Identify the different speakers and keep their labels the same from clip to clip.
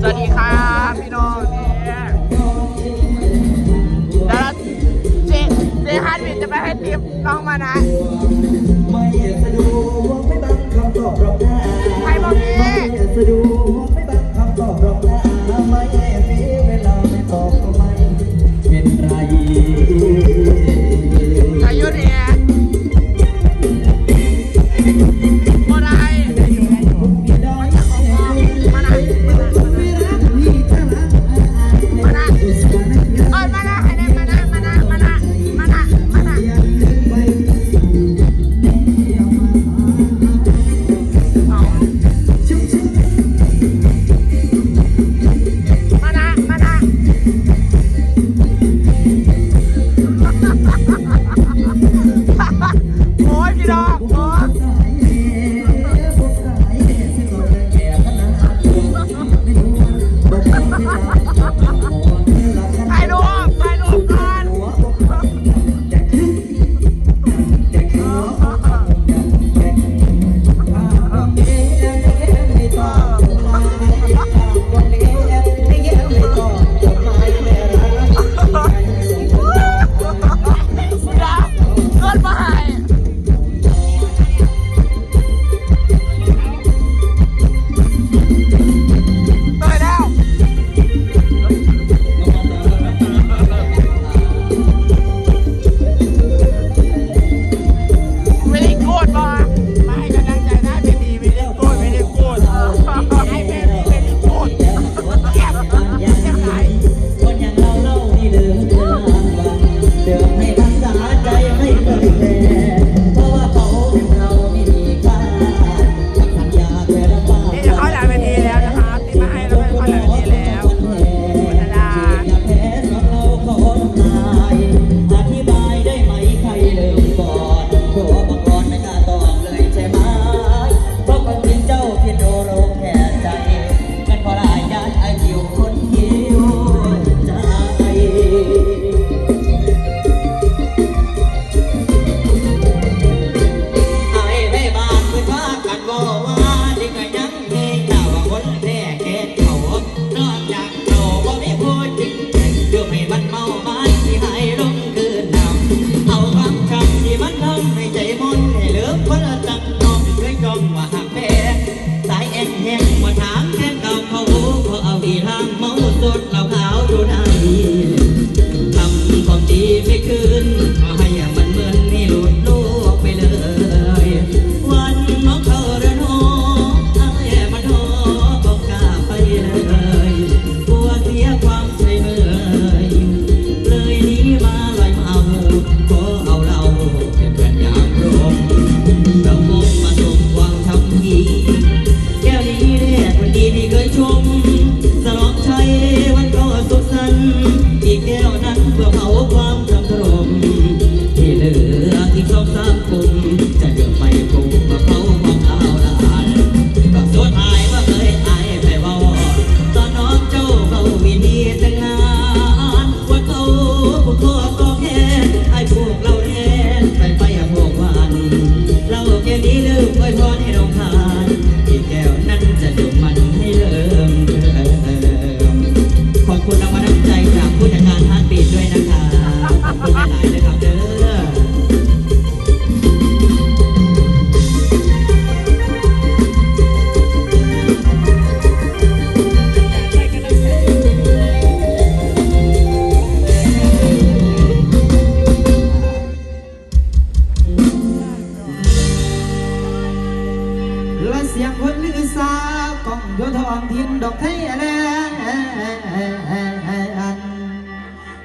Speaker 1: สวัสดีครับพี่น้องเนี่ย
Speaker 2: ดารา
Speaker 1: เจเจฮัน
Speaker 2: วิน
Speaker 1: จะ
Speaker 2: ไปให้ทิปน้องมานะ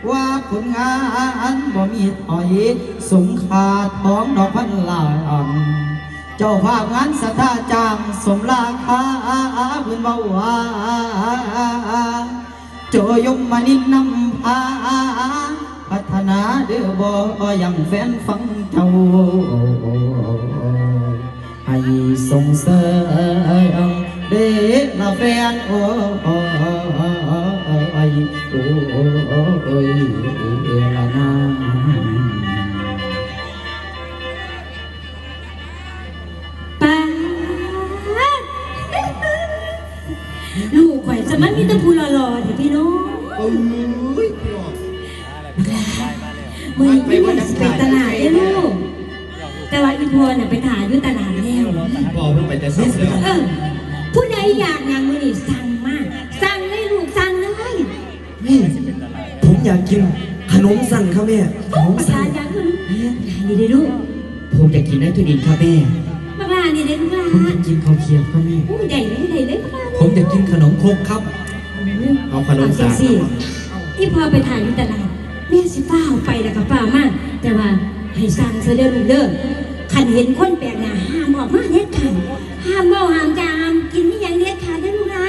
Speaker 2: ว่าคุณงานบ่มีถอยสงขาท้องดอกพันลาอ่อนเจ้าภาพงานสัทธาจางสมราคาบุญเบาวาโจยมมานินนำพาพัฒนาเดือบ่อยังแฟนฟังเจ้าให้ส่งเสริมเดลอแฟนโอ้ โอ้า
Speaker 3: ปังลูกข่อยสมันมีแต่ผู้หล่อๆที่พี่น้อง
Speaker 2: โอ้ย
Speaker 3: มือนี่มันไปตลาดได้ลูก แต่ว่าอีพวน่ะไปถ่ายอยู่ตลาดแล้ว
Speaker 2: อ
Speaker 3: ผู้ใดอยากงานมือนี่สั่ง
Speaker 4: อยากกินขนมสั่งครับแม่ขนม
Speaker 3: ประ
Speaker 4: สั่
Speaker 3: ธางนอยากคือนี่ได้ลูก
Speaker 4: ผมอยากกินได้ทุดินครับแม่
Speaker 3: บักลานี่ได้ลูกลา
Speaker 4: ผมอยากกินข้าวเคียบครับแม่
Speaker 3: ผู้ใดเลยใดเลยบักลา
Speaker 4: ผมอยากกินขนมครกครับ เอาขนม
Speaker 3: เอา
Speaker 4: สั่ง
Speaker 3: สิอีพอไปถ่ายอยู่ตลาดแม่สิป้าเอาไปแล้วก็ป้ามาก แต่ว่าให้สั่งเสยเด้อลูกเด้อคันเห็นคนแปลกหน้าห้ามออกมาเด็ดขาดห้ามเมาห้ามจาห้ามกินนี่อย่างเด็ดขาดเด้อลูกนะ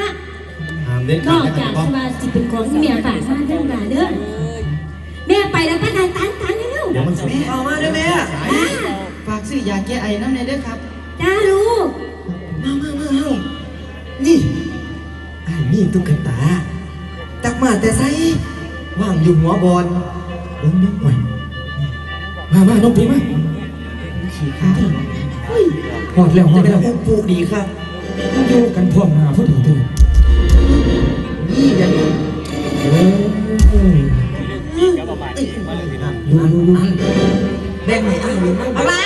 Speaker 2: ห้ามเด็ด
Speaker 3: น
Speaker 2: ขา
Speaker 3: อ
Speaker 2: ด
Speaker 3: ก
Speaker 2: นะค
Speaker 3: จา
Speaker 2: รั
Speaker 3: ก
Speaker 2: บ
Speaker 3: สมาสิเป็นของที่แม่ฝากมาเด้อลูกหลานเเดี๋
Speaker 2: ยวมันสุก
Speaker 4: เอามาด้วยแม่
Speaker 3: จ้า
Speaker 4: ฝากซื้อยาแก้ไอน้ำในด้วยครับ
Speaker 3: จ้าลูก
Speaker 4: มามามาเฮานี่ไอ้นี่ตุ๊กตาตักมาแต่ไซว่างอยู่หัวบอลเบิ้งเบิ้งไหวมามาน้องปีมาขี่ขาเฮ้ยหอดแล้วหอดแล้วปลูกดีครับอยู่กันพร้อมหน้าพอดีเลยนี่ แบ่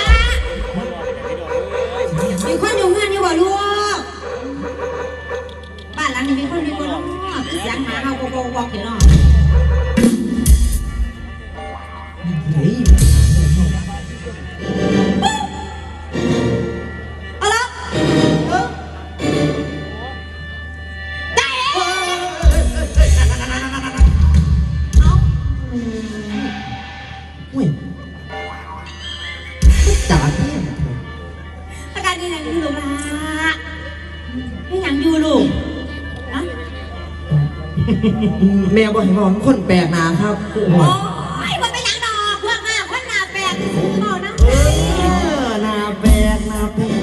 Speaker 4: แม่บอกให้บอกคนแปลกหน้าครับ
Speaker 3: โอ้ยมันไม่ยังดอกพวกหน้าคนหน้าแปลกที่สุดเนาะนะ
Speaker 4: เออหน้าแปลกหน้าแปลก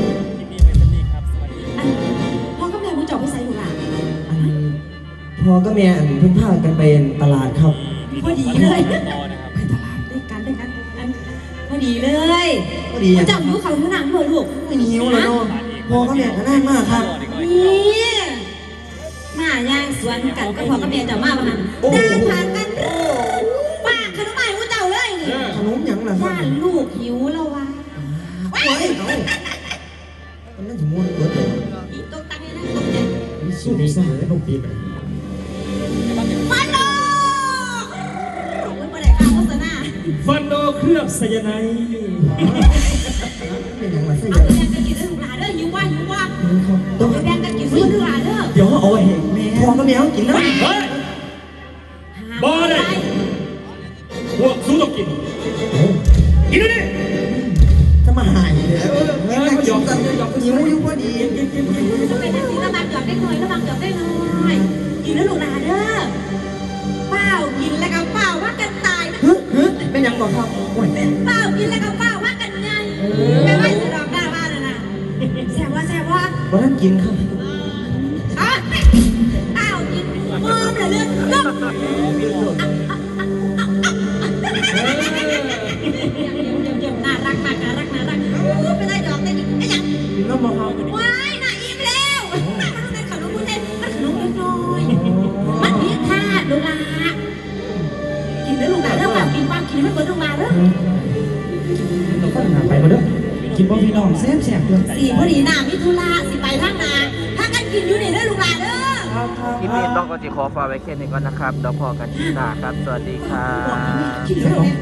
Speaker 3: อันพ่อก็แม่มึงจอบไปใส่ลูกหลาน
Speaker 4: อันพอก็แม่อันเพิ่งพากันไปตลาดครับ
Speaker 3: พอดีเลย
Speaker 4: ไปตลาด
Speaker 3: ด้วยกันด้วยกันอันพอดีเลย
Speaker 4: พอดี
Speaker 3: มึ
Speaker 4: อะ
Speaker 3: งจับอยู่เขาอยู่หนังด้วยลูก
Speaker 4: ไม่หิวแล้วเนาะพอก็แม่ก็น่ามากครับ
Speaker 3: นี่ มาย่างสวนกันก็พอกับแม่เจ้ามาบ้านได้ผ่านกันป้าขนมใหม่กูเจ้าเลยนี่
Speaker 4: ขนมหยังล่ะครับ
Speaker 3: ย่านลูกหิวแล้ววะ
Speaker 4: เฮ้ยเอามันน่าจะม้วนเบิดเลย
Speaker 3: อีตกตังเลยนะตกใจ
Speaker 4: มีสูตรซ่าขนมปีบ
Speaker 3: ฟันโลไม่ได้ข้าวโฆษณา
Speaker 5: ฟันโดเคลือบไซยาไนด์
Speaker 4: เป็นหยังล่ะใส่
Speaker 3: เอา
Speaker 4: ยา
Speaker 3: ไปแบ่งกันกินเรื่องหลานเด้อหิวว่าหิวว่า กิน
Speaker 4: แล้วลูกห
Speaker 3: ลานเด้อเปล่ากินแล้วก็เปล่าว่ากันตายนะ
Speaker 4: ฮึฮึเป็นหยังบอกครับโอ้ย
Speaker 3: เปล่ากินแล้วก็เปล่าว่ากันไงไม่ไหวจะดอกหน้าบ้านเลยนะแซ่บว่าแซ่บว่า
Speaker 4: วันนั้นกินครับ
Speaker 3: อะเปล่ากินมอมเลยเลือดก็น่ารักมากน่ารักน่ารักไม่ได้ดอกได้ดิไอ้ยัง
Speaker 4: กินแล้วบอกครับ
Speaker 3: ว้า กินแล้วลูกหลาเรื่องความกินความกินไม่เหมือนลูกหลาเรื่อง
Speaker 4: เราก็หาไปมาเด้อกินบ่พี่น้องแซ่บแซ่บๆเด้อ
Speaker 3: สี่พอดีหน้ามิถุลาสิไปทางนาถ้ากันกินอยู่นี่เด้อลูกหลาเด้อ
Speaker 1: คลิปนี้ต้องก็จะขอฝากไว้แค่นี้ก่อนนะครับเดี๋ยวพอกันที่หน้าครับ สวัสดีครับ
Speaker 3: คิดดูเนี่ย